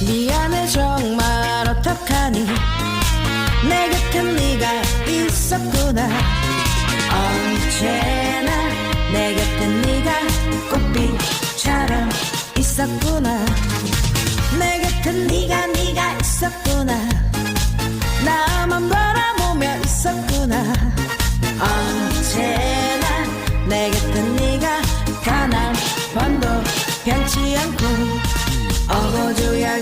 미안해 정말 어떡하니? 내 곁엔 네가 있었구나. 언제나 내 곁엔 네가 꽃빛처럼 있었구나. 내 곁엔 네가 네가 있었구나. 나만 바라보며 있었구나. 언제나 내 곁엔 네가 단한 번도 변치 않고 어거줘야